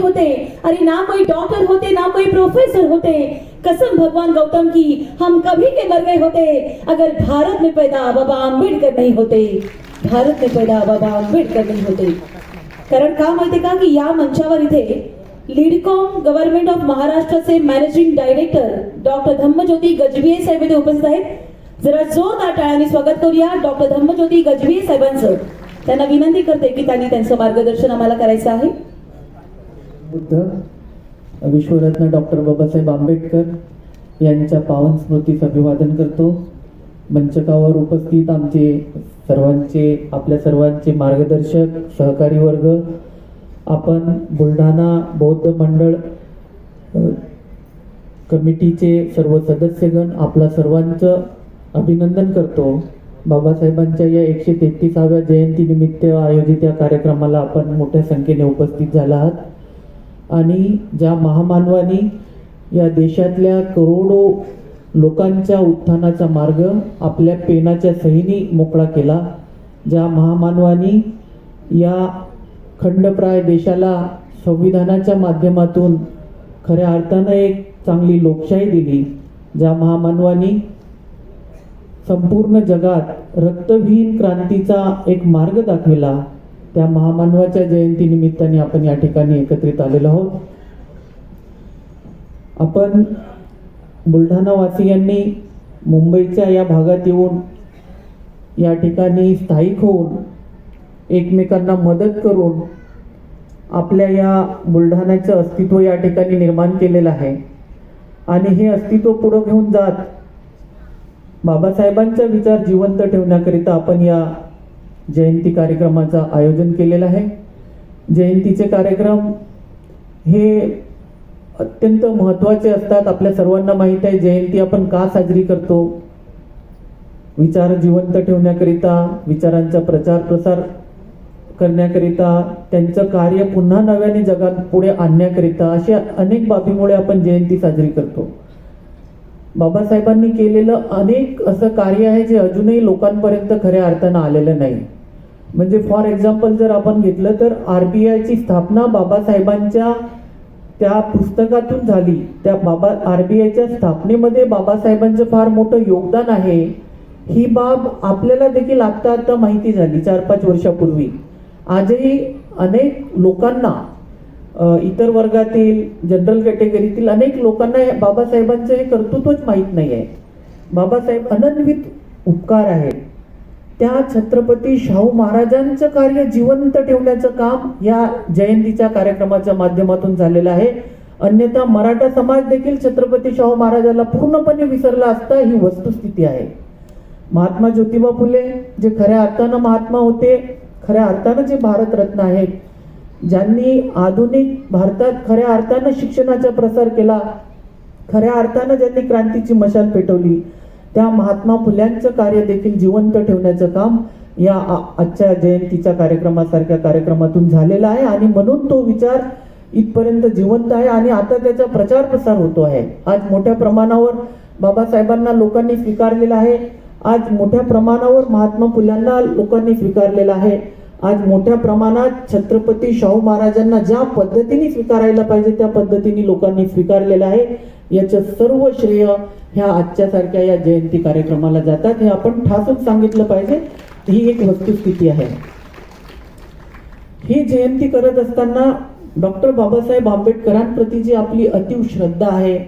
होते। अरे ना कोई डॉक्टर होते, ना कोई प्रोफेसर होते। कसम भगवान गौतम की, हम कभी के मर गए होते। अगर भारत में पैदा बाबा आंबेडकर नहीं होते। भारत में पैदा बाबा आंबेडकर नहीं होते। कारण का माहितीये का की या मंचावर इथे। लीडकॉम गव्हर्नमेंट ऑफ़ महाराष्ट्राचे managing director doctor Dhammajyoti Gajbiye साहेब इथे उपस्थित आहेत। जरा जोरदार टाळ्यांनी स्वागत करूया डॉक्टर धम्मज्योती गजबिये साहेबांचं. त्यांना विनंती करते की त्यांनी त्यांचं मार्गदर्शन आम्हाला करायचं आहे. बुद्ध विश्वरत्न डॉक्टर बाबासाहेब आंबेडकर यांच्या पावन स्मृतीस अभिवादन करतो. मंचकावर उपस्थित आमचे सर्वांचे आपल्या सर्वांचे मार्गदर्शक सहकारी वर्ग आपण बुलढाणा बौद्ध मंडळ कमिटीचे सर्व सदस्यगण आपला सर्वांचं अभिनंदन करतो. बाबासाहेबांच्या या एकशे तेहतीसाव्या जयंतीनिमित्त आयोजित या कार्यक्रमाला आपण मोठ्या संख्येने उपस्थित झाला आहात. आणि ज्या महामानवानी या देशातल्या करोडो लोकांच्या उत्थानाचा मार्ग आपल्या पेनाच्या सहीनी मोकळा केला ज्या महामानवानी या खंडप्राय देशाला संविधानाच्या माध्यमातून खऱ्या अर्थानं एक चांगली लोकशाही दिली ज्या महामानवानी संपूर्ण जगात रक्तविहीन क्रांतीचा एक मार्ग दाखविला त्या महामानवाच्या जयंती निमित्ताने आपण या ठिकाणी एकत्रित आलेलो आहोत. आपण बुलढाणा वासियांनी मुंबईच्या या भागात येऊन या ठिकाणी स्थायिक होऊन एकमेकांना मदत करून आपल्या या बुलढाण्याचं अस्तित्व या ठिकाणी निर्माण केलेलं आहे. आणि हे अस्तित्व पुढं घेऊन जात बाबासाहेबांचा विचार जिवंत ठेवण्याकरिता आपण या जयंती कार्यक्रमाचं आयोजन केलेलं आहे. जयंतीचे कार्यक्रम हे अत्यंत महत्त्वाचे असतात. आपल्या सर्वांना माहीत आहे जयंती आपण का साजरी करतो? विचार जिवंत ठेवण्याकरिता विचारांचा प्रचार प्रसार करण्याकरिता त्यांचं कार्य पुन्हा नव्याने जगात पुढे आणण्याकरिता अशा अनेक बाबीमुळे आपण जयंती साजरी करतो. बाबासाहेबांनी केलेलं अनेक असं कार्य आहे जे अजूनही लोकांपर्यंत खऱ्या अर्थानं आलेलं नाही. म्हणजे फॉर एक्झाम्पल जर आपण घेतलं तर आर बी आयची स्थापना बाबासाहेबांच्या त्या पुस्तकातून झाली. त्या बाबा आर बी आयच्या स्थापनेमध्ये बाबासाहेबांचं फार मोठं योगदान आहे. ही बाब आपल्याला देखील आत्ता आत्ता माहिती झाली चार पाच वर्षापूर्वी. आजही अनेक लोकांना इतर वर्गातील जनरल कॅटेगरीतील अनेक लोकांना बाबासाहेबांचं हे कर्तृत्वच माहीत नाही आहे बाबासाहेब अनन्वित उपकार आहेत. त्या छत्रपती शाहू महाराजांचं कार्य जिवंत ठेवण्याचं काम या जयंतीच्या कार्यक्रमाच्या माध्यमातून झालेलं आहे. अन्यथा मराठा समाज देखील छत्रपती शाहू महाराजाला पूर्णपणे विसरला असता ही वस्तुस्थिती आहे. महात्मा ज्योतिबा फुले जे खऱ्या अर्थानं महात्मा होते खऱ्या अर्थानं जे भारतरत्न आहेत ज्यांनी आधुनिक भारतात खऱ्या अर्थानं शिक्षणाचा प्रसार केला खऱ्या अर्थानं ज्यांनी क्रांतीची मशाल पेटवली त्या महात्मा फुल्यांचं कार्य देखील जिवंत ठेवण्याचं काम या आ- आजच्या जयंतीच्या कार्यक्रमासारख्या कार्यक्रमातून झालेला आहे. आणि म्हणून तो विचार इथपर्यंत जिवंत आहे आणि आता त्याचा प्रचार प्रसार होतो आहे. आज मोठ्या प्रमाणावर बाबासाहेबांना लोकांनी स्वीकारलेला आहे. आज मोठ्या प्रमाणावर महात्मा फुल्यांना लोकांनी स्वीकारलेला आहे. आज मोठ्या प्रमाणात छत्रपती शाहू महाराजांना ज्या पद्धतीने स्वीकारायला पाहिजे त्या पद्धतीने लोकांनी स्वीकारलेलं आहे. याचं सर्व श्रेय ह्या आजच्यासारख्या या जयंती कार्यक्रमाला जातात. हे आपण ठासून सांगितलं पाहिजे. ही एक वस्तुस्थिती आहे. ही जयंती करत असताना डॉक्टर बाबासाहेब आंबेडकरांप्रती जी आपली अतीव श्रद्धा आहे.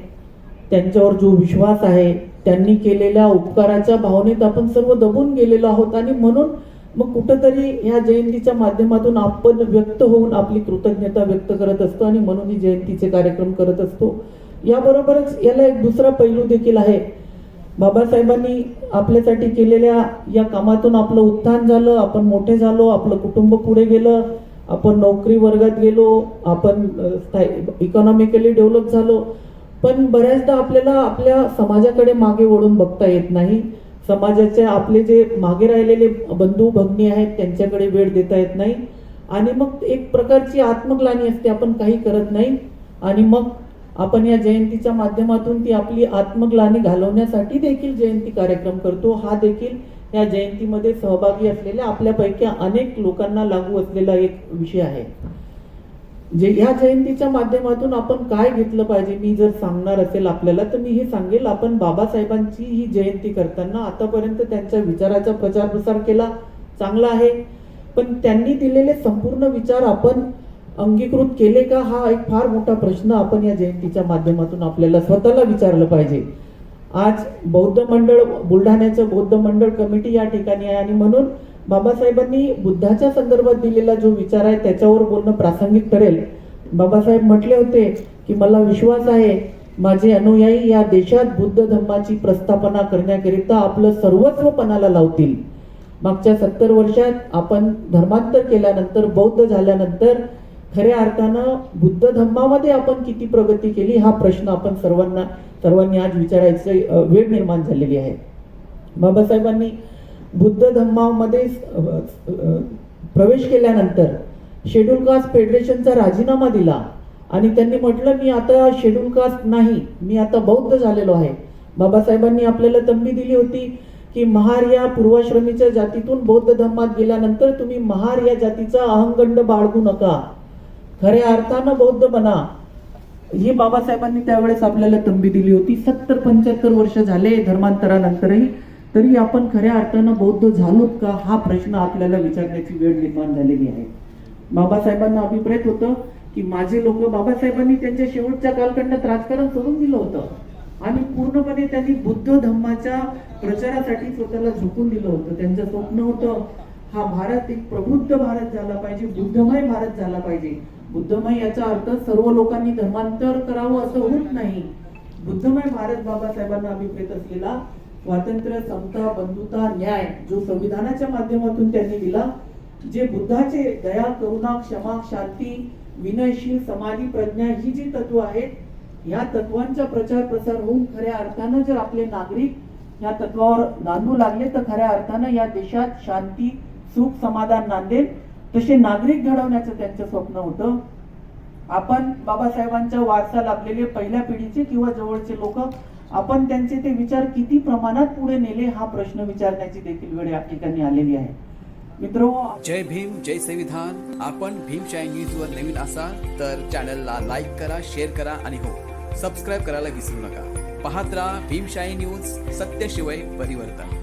त्यांच्यावर जो विश्वास आहे त्यांनी केलेल्या उपकाराच्या भावनेत आपण सर्व दबून गेलेलो आहोत आणि म्हणून मग कुठंतरी ह्या जयंतीच्या माध्यमातून आपण व्यक्त होऊन आपली कृतज्ञता व्यक्त करत असतो आणि म्हणून ही जयंतीचे कार्यक्रम करत असतो. याबरोबरच याला एक दुसरा पैलू देखील आहे. बाबासाहेबांनी आपल्यासाठी केलेल्या या कामातून आपलं उत्थान झालं आपण मोठे झालो आपलं कुटुंब पुढे गेलं आपण नोकरी वर्गात गेलो आपण इकॉनॉमिकली डेव्हलप झालो. पण बऱ्याचदा आपल्याला आपल्या समाजाकडे मागे वळून बघता येत नाही. समाजाचे आपले जे मागे राहिलेले बंधू भग्नी आहेत त्यांच्याकडे वेळ देता येत नाही. आणि मग एक प्रकारची आत्मग्लानी असते आपण काही करत नाही. आणि मग आपण या जयंतीच्या माध्यमातून ती आपली आत्मग्लानी घालवण्यासाठी देखील जयंती कार्यक्रम करतो. हा देखील या जयंतीमध्ये सहभागी असलेल्या आपल्यापैकी अनेक लोकांना लागू असलेला एक विषय आहे. जे या जयंतीच्या माध्यमातून आपण काय घेतलं पाहिजे मी जर सांगणार असेल आपल्याला तर मी हे सांगेल. आपण बाबासाहेबांची ही जयंती करताना आतापर्यंत त्यांच्या विचाराचा प्रचार प्रसार केला चांगला आहे. पण त्यांनी दिलेले संपूर्ण विचार आपण अंगीकृत केले का हा एक फार मोठा प्रश्न आपण या जयंतीच्या माध्यमातून आपल्याला स्वतःला विचारलं पाहिजे. आज बौद्ध मंडळ बुलढाण्याचं बौद्ध मंडळ कमिटी या ठिकाणी आहे आणि म्हणून बाबासाहेबांनी बुद्धाच्या संदर्भात दिलेला जो विचार आहे त्याच्यावर बोलणं प्रासंगिक ठरेल. बाबासाहेब म्हटले होते की मला विश्वास आहे माझे अनुयायी या देशात बुद्ध धम्माची प्रस्थापना करण्याकरिता आपलं सर्वस्वपणाला लावतील. मागच्या सत्तर वर्षात आपण धर्मांतर केल्यानंतर बौद्ध झाल्यानंतर खऱ्या अर्थानं बुद्ध धम्मामध्ये आपण किती प्रगती केली हा प्रश्न आपण सर्वांना सर्वांनी आज विचारायचं वेळ निर्माण झालेली आहे. बाबासाहेबांनी बुद्ध धम्मामध्ये प्रवेश केल्यानंतर शेड्यूल कास्ट फेडरेशनचा राजीनामा दिला आणि त्यांनी म्हटलं मी आता शेड्यूल कास्ट नाही मी आता बौद्ध झालेलो आहे. बाबासाहेबांनी आपल्याला तंबी दिली होती की महार या पूर्वाश्रमीच्या जातीतून बौद्ध धम्मात गेल्यानंतर तुम्ही महार या जातीचा अहंगंड बाळगू नका. खऱ्या अर्थानं बौद्ध बना ही बाबासाहेबांनी त्यावेळेस आपल्याला तंबी दिली होती. सत्तर पंच्याहत्तर वर्ष झाले धर्मांतरानंतरही. तरी आपण खऱ्या अर्थानं बौद्ध झालोत का? हा प्रश्न आपल्याला विचारण्याची वेळ निर्माण झालेली आहे. बाबासाहेबांना अभिप्रेत होतं की माझे लोक बाबासाहेबांनी त्यांच्या शेवटच्या कालखंडात राजकारण सोडून दिलं होतं. आणि पूर्णपणे त्यांनी बुद्ध धम्माच्या प्रचारासाठी स्वतःला झोकून दिलं होतं. त्यांचं स्वप्न होतं हा भारत एक प्रबुद्ध भारत झाला पाहिजे बुद्धमय भारत झाला पाहिजे. बुद्धमय याचा अर्थ सर्व लोकांनी धर्मांतर करावं असं होत नाही. बुद्धमय भारत बाबासाहेबांना अभिप्रेत असलेला स्वातंत्र्य समता बंधुता न्याय जो संविधानाच्या माध्यमातून त्यांनी दिला जे बुद्धाचे दया करुणा क्षमा शांती विनयशील समाधी प्रज्ञा ही जी तत्व आहेत या तत्वांचा प्रचार प्रसार होऊन खऱ्या अर्थानं जर आपले नागरिक या तत्वावर नांदू लागले तर खऱ्या अर्थानं या देशात शांती सुख समाधान नांदेल तसे नागरिक घडवण्याचं त्यांचं स्वप्न होतं. आपण बाबासाहेबांच्या वारसा लाभलेले पहिल्या पिढीचे किंवा जवळचे लोक आपण त्यांचे ते विचार किती प्रमाणात पुढे नेले हा प्रश्न विचारण्याची देखील वेळ या ठिकाणी आलेली आहे. मित्र जय भीम जय संविधान. आपण भीमशाही न्यूज वर नवीन असाल तर चॅनलला लाईक करा शेअर करा आणि हो सबस्क्राईब करायला विसरू नका. पाहत राहा भीमशाही न्यूज सत्यशिवाय परिवर्तन.